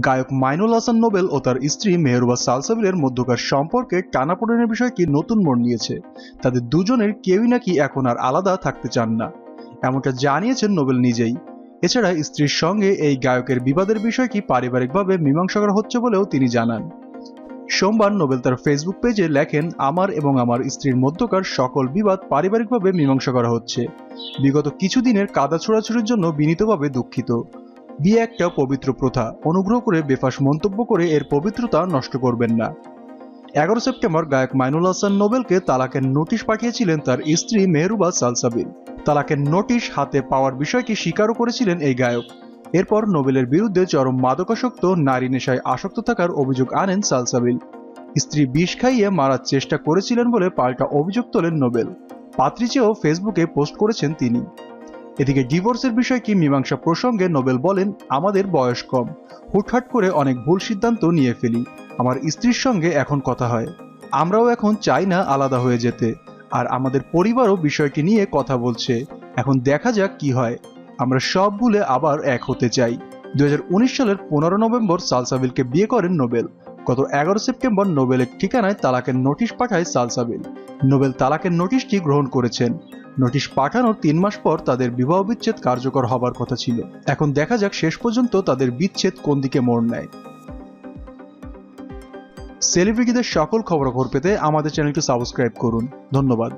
গায়ক মাইনুল হাসান নোবেল ও তার স্ত্রী মেহরুবা সালসাবিলের মধ্যকার সম্পর্কে টানাপোড়েনের বিষয়টি নতুন মোড় নিয়েছে? তাদের দুজনের কেউই নাকি এখন আর আলাদা থাকতে চান না। এমনটা জানিয়েছেন নোবেল নিজেই। এছাড়া স্ত্রীর সঙ্গে এই গায়কের বিবাদের বিষয়টি পারিবারিকভাবে মীমাংসা করা হচ্ছে বলেও তিনি জানান। সোমবার নোবেল তার ফেসবুক পেজে লেখেন, আমার এবং আমার স্ত্রীর মধ্যকার সকল বিবাদ পারিবারিকভাবে মীমাংসা করা হচ্ছে। বিগত কিছুদিনের কাদা ছোড়াছুড়ির জন্য বিনীতভাবে দুঃখিত। বিয়ে একটা পবিত্র প্রথা। অনুগ্রহ করে বেফাস মন্তব্য করে এর পবিত্রতা নষ্ট করবেন না। এগারো সেপ্টেম্বর গায়ক মাইনুল হাসান নোবেলকে তালাকের নোটিশ পাঠিয়েছিলেন তার স্ত্রী মেহরুবা সালসাবিল তালাকের নোটিশ হাতে পাওয়ার বিষয়টি স্বীকারও করেছিলেন এই গায়ক। এরপর নোবেলের বিরুদ্ধে চরম মাদকাসক্ত, নারী নেশায় আসক্ত থাকার অভিযোগ আনেন সালসাবিল স্ত্রী বিষ খাইয়ে মারার চেষ্টা করেছিলেন বলে পাল্টা অভিযোগ তোলেন নোবেল। পাত্রী চেয়েও ফেসবুকে পোস্ট করেছেন তিনি। এদিকে ডিভোর্সের বিষয়টি মীমাংসা প্রসঙ্গে নোবেল বলেন, আমাদের বয়স কম। হুটহাট করে অনেক ভুল সিদ্ধান্ত নিয়ে ফেলি। আমার স্ত্রীর সঙ্গে এখন কথা হয়। আমরাও এখন চাই না আলাদা হয়ে যেতে। আর আমাদের পরিবারও বিষয়টি নিয়ে কথা বলছে। এখন দেখা যাক কি হয়। আমরা সব ভুলে আবার এক হতে চাই। দু হাজার উনিশ সালের পনেরো নভেম্বর সালসাবিলকে বিয়ে করেন নোবেল। গত এগারো সেপ্টেম্বর নোবেলের ঠিকানায় তালাকের নোটিশ পাঠায় সালসাবিল। নোবেল তালাকের নোটিশটি গ্রহণ করেছেন। নোটিশ পাঠানোর তিন মাস পর তাদের বিবাহ বিচ্ছেদ কার্যকর হবার কথা ছিল। এখন দেখা যাক শেষ পর্যন্ত তাদের বিচ্ছেদ কোন দিকে মোড় নেয়। সেলিব্রিটিদের সকল খবরাখবর পেতে আমাদের চ্যানেলটি সাবস্ক্রাইব করুন। ধন্যবাদ।